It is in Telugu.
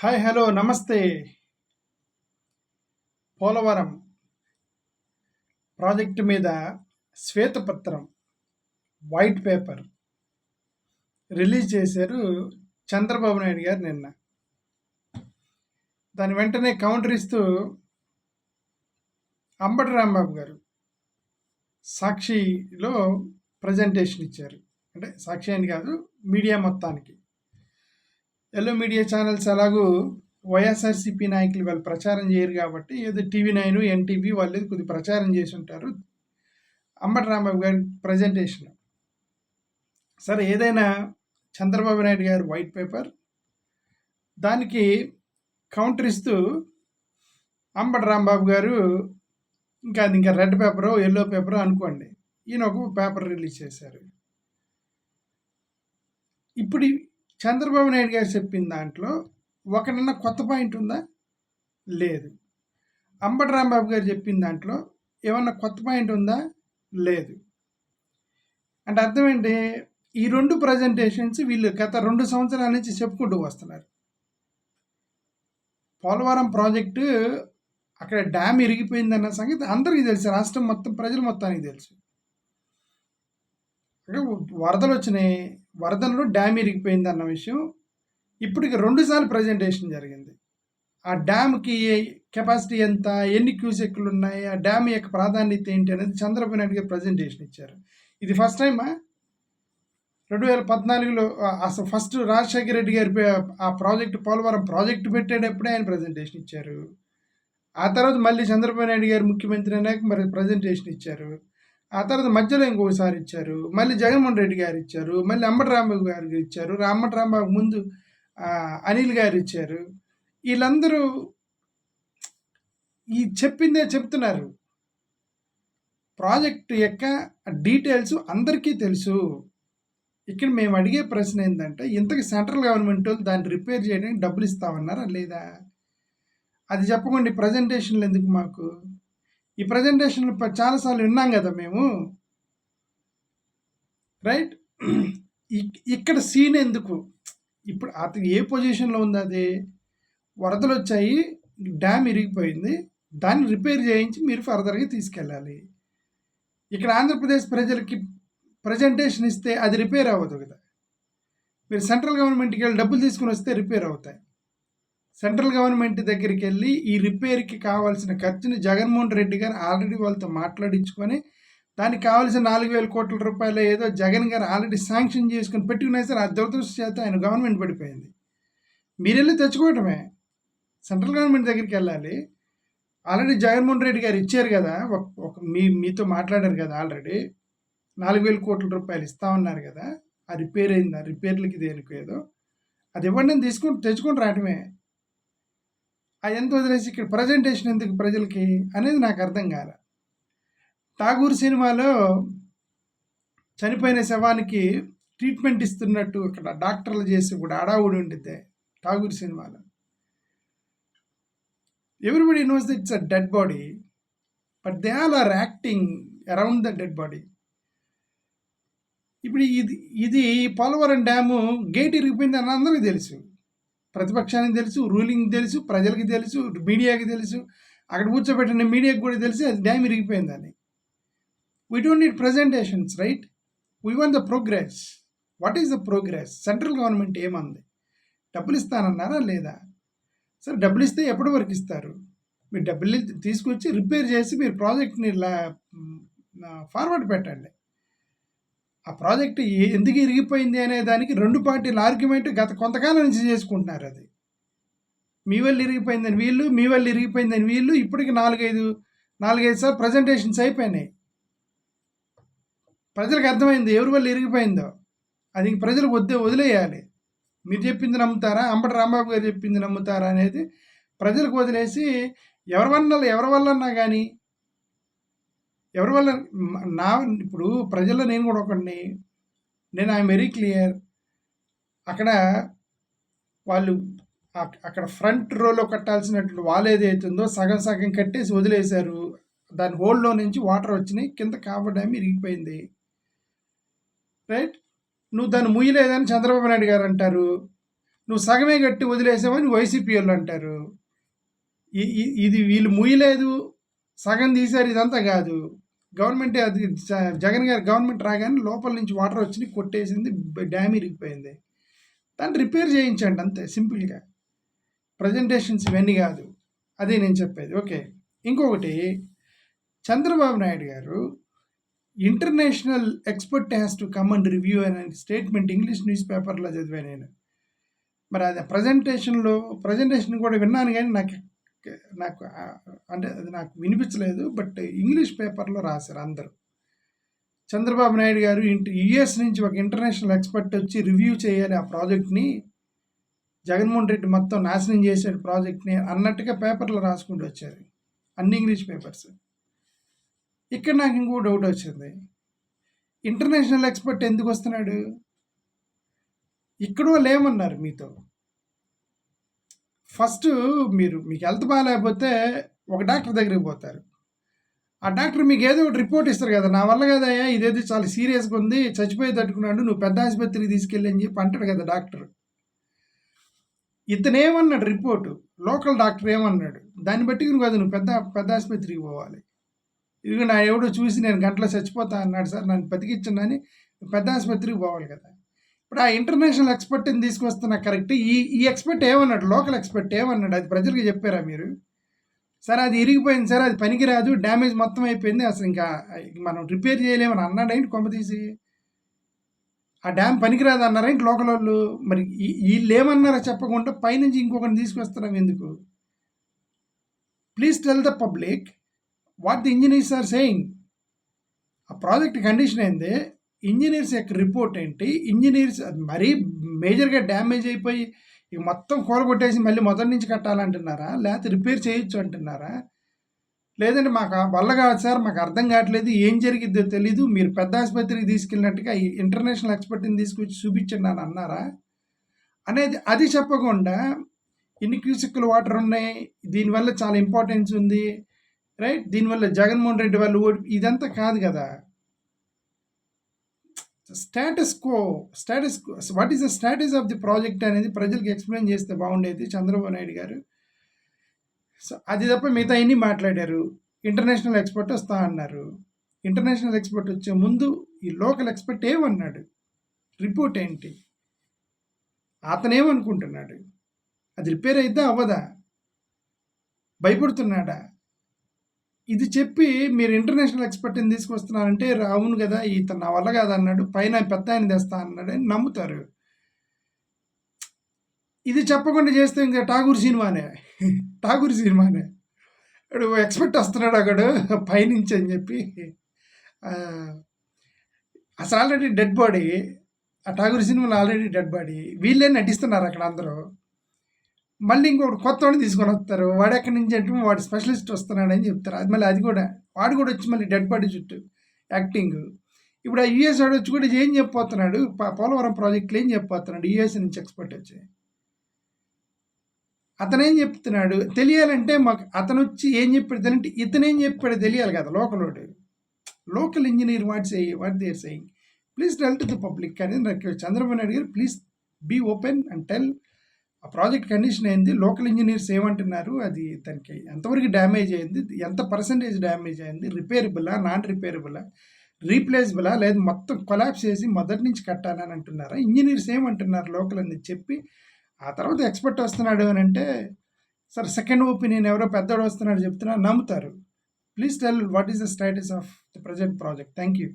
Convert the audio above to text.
హాయ్ హలో నమస్తే. పోలవరం ప్రాజెక్టు మీద శ్వేతపత్రం వైట్ పేపర్ రిలీజ్ చేశారు చంద్రబాబు నాయుడు గారు నిన్న. దాని వెంటనే కౌంటర్ ఇస్తూ అంబటి రాంబాబు గారు సాక్షిలో ప్రజెంటేషన్ ఇచ్చారు. అంటే సాక్షి అని కాదు మీడియా మొత్తానికి. ఎల్లో మీడియా ఛానల్స్ అలాగూ వైఎస్ఆర్సీపీ నాయకులు వాళ్ళు ప్రచారం చేయరు కాబట్టి ఏదో టీవీ నైన్ ఎన్టీవీ వాళ్ళు ఏదో కొద్ది ప్రచారం చేసి ఉంటారు. అంబటి రాంబాబు గారి ప్రజెంటేషన్ సరే ఏదైనా చంద్రబాబు నాయుడు గారు వైట్ పేపర్ దానికి కౌంటర్ ఇస్తూ అంబటి రాంబాబు గారు ఇంకా అది ఇంకా రెడ్ పేపరు ఎల్లో పేపరో అనుకోండి. ఈయన ఒక పేపర్ రిలీజ్ చేశారు. ఇప్పుడు చంద్రబాబు నాయుడు గారు చెప్పిన దాంట్లో ఒకనన్నా కొత్త పాయింట్ ఉందా? లేదు. అంబటి రాంబాబు గారు చెప్పిన దాంట్లో ఏమన్నా కొత్త పాయింట్ ఉందా? లేదు. అంటే అర్థం ఏంటి? ఈ రెండు ప్రజెంటేషన్స్ వీళ్ళు గత రెండు సంవత్సరాల నుంచి చెప్పుకుంటూ వస్తున్నారు. పోలవరం ప్రాజెక్టు అక్కడ డ్యామ్ ఇరిగిపోయిందన్న సంగతి అందరికీ తెలుసు. రాష్ట్రం మొత్తం ప్రజలు మొత్తానికి తెలుసు. అంటే వరదలు వచ్చినాయి. వరదల్లో డ్యామ్ ఇరిగిపోయింది అన్న విషయం ఇప్పటికి రెండుసార్లు ప్రజెంటేషన్ జరిగింది. ఆ డ్యామ్కి కెపాసిటీ ఎంత ఎన్ని క్యూసెక్లు ఉన్నాయి ఆ డ్యామ్ యొక్క ప్రాధాన్యత ఏంటి అనేది చంద్రబాబు నాయుడు గారు ప్రజెంటేషన్ ఇచ్చారు. ఇది ఫస్ట్ టైమా రెండు వేల పద్నాలుగులో అసలు ఫస్ట్ రాజశేఖర రెడ్డి గారి ఆ ప్రాజెక్టు పోలవరం ప్రాజెక్టు పెట్టేటప్పుడే ఆయన ప్రజెంటేషన్ ఇచ్చారు. ఆ తర్వాత మళ్ళీ చంద్రబాబు నాయుడు గారు ముఖ్యమంత్రి అయినాక మరి ప్రజెంటేషన్ ఇచ్చారు. ఆ తర్వాత మధ్యలో ఇంకొకసారి ఇచ్చారు. మళ్ళీ జగన్మోహన్ రెడ్డి గారు ఇచ్చారు. మళ్ళీ అంబటి రాంబాబు గారు ఇచ్చారు. అంబటి రాంబాబు ముందు అనిల్ గారు ఇచ్చారు. వీళ్ళందరూ ఈ చెప్పిందే చెప్తున్నారు. ప్రాజెక్ట్ యొక్క డీటెయిల్స్ అందరికీ తెలుసు. ఇక్కడ మేము అడిగే ప్రశ్న ఏంటంటే ఇంతకు సెంట్రల్ గవర్నమెంట్ వాళ్ళు దాన్ని రిపేర్ చేయడానికి డబ్బులు ఇస్తామన్నారా లేదా? అది చెప్పకండి ప్రజెంటేషన్లు ఎందుకు మాకు? ఈ ప్రజెంటేషన్లు చాలాసార్లు విన్నాం కదా మేము. రైట్ ఇక్కడ సీన్ ఎందుకు? ఇప్పుడు అతను ఏ పొజిషన్లో ఉంది అది? వరదలు వచ్చాయి డ్యామ్ ఇరిగిపోయింది దాన్ని రిపేర్ చేయించి మీరు ఫర్దర్గా తీసుకెళ్ళాలి. ఇక్కడ ఆంధ్రప్రదేశ్ ప్రజలకి ప్రజెంటేషన్ ఇస్తే అది రిపేర్ అవ్వదు కదా. మీరు సెంట్రల్ గవర్నమెంట్కి వెళ్ళి డబ్బులు తీసుకుని వస్తే రిపేర్ అవుతాయి. సెంట్రల్ గవర్నమెంట్ దగ్గరికి వెళ్ళి ఈ రిపేర్కి కావాల్సిన ఖర్చుని జగన్మోహన్ రెడ్డి గారు ఆల్రెడీ వాళ్ళతో మాట్లాడించుకొని దానికి కావాల్సిన నాలుగు వేల కోట్ల రూపాయలు ఏదో జగన్ గారు ఆల్రెడీ శాంక్షన్ చేసుకుని పెట్టుకునే సరే. ఆ దురదృష్ట చేత ఆయన గవర్నమెంట్ పడిపోయింది. మీరు వెళ్ళి తెచ్చుకోవటమే. సెంట్రల్ గవర్నమెంట్ దగ్గరికి వెళ్ళాలి. ఆల్రెడీ జగన్మోహన్ రెడ్డి గారు ఇచ్చారు కదా. ఒక మీ మీతో మాట్లాడారు కదా ఆల్రెడీ. నాలుగు వేల కోట్ల రూపాయలు ఇస్తా ఉన్నారు కదా. ఆ రిపేర్ అయిందా? రిపేర్లకి దేనికి ఏదో. అది ఇవ్వండి తీసుకుని తెచ్చుకొని రావటమే. ఆ ఎంత వదిలేసి ఇక్కడ ప్రజెంటేషన్ ఎందుకు ప్రజలకి అనేది నాకు అర్థం కాల. ఠాగూర్ సినిమాలో చనిపోయిన శవానికి ట్రీట్మెంట్ ఇస్తున్నట్టు అక్కడ డాక్టర్లు చేసి కూడా అడావుడి ఉండిద్ది ఠాగూర్ సినిమాలో. Everybody knows it's a dead body but they all are acting around the dead body ఇప్పుడు ఇది ఇది పోలవరం డ్యాము గేట్ ఇరిగిపోయింది అని అందరికీ తెలుసు. ప్రతిపక్షానికి తెలుసు రూలింగ్ తెలుసు ప్రజలకి తెలుసు మీడియాకి తెలుసు. అక్కడ కూర్చోబెట్టిన మీడియాకి కూడా తెలిసి అది dam ఇరిగిపోయిందని we don't need presentations right we want the progress what is the progress central government ఏమంది? డబ్బులు ఇస్తానన్నారా లేదా? సరే డబ్బులు ఇస్తే ఎప్పటి వరకు ఇస్తారు? మీరు డబ్బులు తీసుకొచ్చి రిపేర్ చేసి మీరు ప్రాజెక్ట్ని ఫార్వర్డ్ పెట్టండి. ఆ ప్రాజెక్టు ఎందుకు ఇరిగిపోయింది అనే దానికి రెండు పార్టీల ఆర్గ్యుమెంట్ గత కొంతకాలం నుంచి చేసుకుంటున్నారు అది. మీ వల్ల ఇరిగిపోయిందని వీళ్ళు మీ వల్ల ఇరిగిపోయిందని వీళ్ళు ఇప్పటికి నాలుగైదు నాలుగైదు సార్లు ప్రజెంటేషన్స్ అయిపోయినాయి. ప్రజలకు అర్థమైంది ఎవరి వల్ల ఇరిగిపోయిందో. అది ప్రజలకు వద్దే వదిలేయాలి. మీరు చెప్పింది నమ్ముతారా? అంబటి రాంబాబు గారు చెప్పింది నమ్ముతారా అనేది ప్రజలకు వదిలేసి ఎవరి వల్ల ఎవరి వల్లన్నా కానీ ఎవరి వల్ల? నా ఇప్పుడు ప్రజల్లో నేను కూడా ఒకడిని. నేను ఐఎమ్ వెరీ క్లియర్. అక్కడ వాళ్ళు అక్కడ ఫ్రంట్ రోలో కట్టాల్సినటువంటి వాల్ ఏదైతుందో సగం సగం కట్టేసి వదిలేశారు. దాని హోల్లో నుంచి వాటర్ వచ్చినాయి. కింద కాబడ్డామి ఇరిగిపోయింది. రైట్? నువ్వు దాన్ని ముయ్యలేదని చంద్రబాబు నాయుడు గారు అంటారు. నువ్వు సగమే కట్టి వదిలేసావని వైసీపీ వాళ్ళు అంటారు. ఇది వీళ్ళు ముయ్యలేదు. సగం తీశారు ఇదంతా కాదు. గవర్నమెంట్ అది జ- జగన్ గారి గవర్నమెంట్ రాగానే లోపల నుంచి వాటర్ వచ్చి కొట్టేసింది డ్యామ్ ఇరిగిపోయింది. దాన్ని రిపేర్ చేయించండి అంతే సింపుల్గా. ప్రజెంటేషన్స్ ఇవన్నీ కాదు. అదే నేను చెప్పేది. ఓకే. ఇంకొకటి Chandrababu Naidu garu international expert has to come and review అనే స్టేట్మెంట్ ఇంగ్లీష్ న్యూస్ పేపర్లో చదివాను నేను. మరి అది ప్రజెంటేషన్లో ప్రజెంటేషన్ కూడా విన్నాను కానీ నాకు నాకు అంటే అది నాకు వినిపించలేదు బట్ ఇంగ్లీష్ పేపర్లో రాశారు అందరూ. చంద్రబాబు నాయుడు గారు ఇంటి యుఎస్ నుంచి ఒక ఇంటర్నేషనల్ ఎక్స్పర్ట్ వచ్చి రివ్యూ చేయాలి ఆ ప్రాజెక్ట్ని. జగన్మోహన్ రెడ్డి మొత్తం నాశనం చేసాడు ప్రాజెక్ట్ని అన్నట్టుగా పేపర్లో రాసుకుంటూ వచ్చారు. అన్ని ఇంగ్లీష్ పేపర్స్. ఇక్కడ నాకు ఇంకో డౌట్ వచ్చింది. ఇంటర్నేషనల్ ఎక్స్పర్ట్ ఎందుకు వస్తున్నాడు? ఇక్కడ లేమన్నారు మీతో? ఫస్ట్ మీరు మీకు హెల్త్ బాగాలేకపోతే ఒక డాక్టర్ దగ్గరికి పోతారు. ఆ డాక్టర్ మీకు ఏదో ఒకటి రిపోర్ట్ ఇస్తారు కదా నా వల్ల కదయ్యా ఇదేదో చాలా సీరియస్గా ఉంది చచ్చిపోయి తట్టుకున్నాడు నువ్వు పెద్ద ఆసుపత్రికి తీసుకెళ్ళి అని చెప్పి అంటాడు కదా డాక్టర్. ఇతను ఏమన్నాడు రిపోర్టు? లోకల్ డాక్టర్ ఏమన్నాడు? దాన్ని బట్టి నువ్వు కదా నువ్వు పెద్ద పెద్ద ఆసుపత్రికి పోవాలి. ఇదిగో నా ఎవడో చూసి నేను గంటలో చచ్చిపోతా అన్నాడు సార్ నన్ను బతికించండి పెద్ద ఆసుపత్రికి పోవాలి కదా. ఇప్పుడు ఆ ఇంటర్నేషనల్ ఎక్స్పర్ట్ని తీసుకొస్తున్నా కరెక్ట్ ఈ ఈ ఎక్స్పర్ట్ ఏమన్నాడు? లోకల్ ఎక్స్పర్ట్ ఏమన్నాడు? అది ప్రజలకు చెప్పారా మీరు? సరే అది ఇరిగిపోయింది సార్ అది పనికిరాదు డ్యామేజ్ మొత్తం అయిపోయింది అసలు ఇంకా మనం రిపేర్ చేయలేమని అన్నాడు ఏంటి కొమ్మ తీసి? ఆ డ్యామ్ పనికిరాదు అన్నారు ఏంటి లోకల్ వాళ్ళు? మరి వీళ్ళు ఏమన్నారో చెప్పకుండా పైనుంచి ఇంకొకరిని తీసుకొస్తున్నాం ఎందుకు? Please tell the public what the engineers are saying ఆ ప్రాజెక్ట్ కండిషన్ ఏంది? ఇంజనీర్స్ యొక్క రిపోర్ట్ ఏంటి? ఇంజనీర్స్ అది మరీ మేజర్గా డ్యామేజ్ అయిపోయి ఇక మొత్తం కూలగొట్టేసి మళ్ళీ మొదటి నుంచి కట్టాలంటున్నారా? లేకపోతే రిపేర్ చేయొచ్చు అంటున్నారా? లేదంటే మాకు వల్ల కాదు సార్ మాకు అర్థం కావట్లేదు ఏం జరిగిద్దో తెలీదు మీరు పెద్ద ఆసుపత్రికి తీసుకెళ్ళినట్టుగా ఇంటర్నేషనల్ ఎక్స్పర్ట్ని తీసుకొచ్చి చూపించండి అని అన్నారా? అనేది అది చెప్పకుండా ఇన్ని క్యూసిక్కులు వాటర్ ఉన్నాయి దీనివల్ల చాలా ఇంపార్టెన్స్ ఉంది రైట్? దీనివల్ల జగన్మోహన్ రెడ్డి వాళ్ళు ఓడి ఇదంతా కాదు కదా. Status quo status what is the status of the project అనేది ప్రజలకు ఎక్స్ప్లెయిన్ చేస్తే బాగుండేది చంద్రబాబు నాయుడు గారు. సో అది తప్ప మిగతా అన్ని మాట్లాడారు? ఇంటర్నేషనల్ ఎక్స్పర్ట్ వస్తా అన్నారు. ఇంటర్నేషనల్ ఎక్స్పర్ట్ వచ్చే ముందు ఈ లోకల్ ఎక్స్పర్ట్ ఏమన్నాడు? రిపోర్ట్ ఏంటి? అతనేమనుకుంటున్నాడు అది రిపేర్ అయితే అవ్వదా? భయపడుతున్నాడా? ఇది చెప్పి మీరు ఇంటర్నేషనల్ ఎక్స్పర్ట్ని తీసుకొస్తున్నారంటే అవును కదా ఇతను నా వల్ల కాదు అన్నాడు పైన పెద్ద ఆయన తెస్తా అన్నాడు అని నమ్ముతారు. ఇది చెప్పకుండా చేస్తే ఇంకా ఠాగూర్ సినిమానే ఠాగూర్ సినిమానే. అడు ఎక్స్పెక్ట్ వస్తున్నాడు అక్కడ పైనుంచి అని చెప్పి. అసలు ఆల్రెడీ డెడ్ బాడీ ఆ ఠాగూర్ సినిమాలో ఆల్రెడీ డెడ్ బాడీ వీళ్ళే నటిస్తున్నారు అక్కడ అందరూ. మళ్ళీ ఇంకొకటి కొత్త వాడిని తీసుకొని వస్తారు. వాడు ఎక్కడి నుంచి అంటే వాడు స్పెషలిస్ట్ వస్తున్నాడని చెప్తారు. అది మళ్ళీ అది కూడా. వాడు కూడా వచ్చి మళ్ళీ డెడ్ బాడీ చుట్టూ యాక్టింగ్. ఇప్పుడు ఆ యుఎస్ వాడు వచ్చి కూడా ఏం చెప్పిపోతున్నాడు పోలవరం ప్రాజెక్టులు ఏం చెప్పిపోతున్నాడు యుఎస్ నుంచి ఎక్స్పర్ట్ వచ్చి. అతనేం చెప్తున్నాడు? తెలియాలంటే మాకు అతను వచ్చి ఏం చెప్పాడు తెలియంటే ఇతనేం చెప్పాడు తెలియాలి కదా లోకల్ వాడు. Local engineer what say what there saying. Please tell to the public. అనేది నాకు Chandrababu Naidu garu please be open and tell ఆ ప్రాజెక్ట్ కండిషన్ అయింది లోకల్ ఇంజనీర్స్ ఏమంటున్నారు? అది తనకి ఎంతవరకు డ్యామేజ్ అయింది? ఎంత పర్సంటేజ్ డ్యామేజ్ అయింది? రిపేరబులా? నాన్ రిపేరబులా? రీప్లేసబులా? లేదు మొత్తం కొలాప్స్ చేసి మొదటి నుంచి కట్టాలని అంటున్నారా? ఇంజనీర్స్ ఏమంటున్నారు లోకల్ అని చెప్పి? ఆ తర్వాత ఎక్స్పర్ట్ వస్తున్నాడు అని అంటే సార్ సెకండ్ ఒపీనియన్ ఎవరో పెద్దోడు వస్తున్నాడు చెప్తున్నా నమ్ముతారు. Please tell what is the status of the present project? Thank you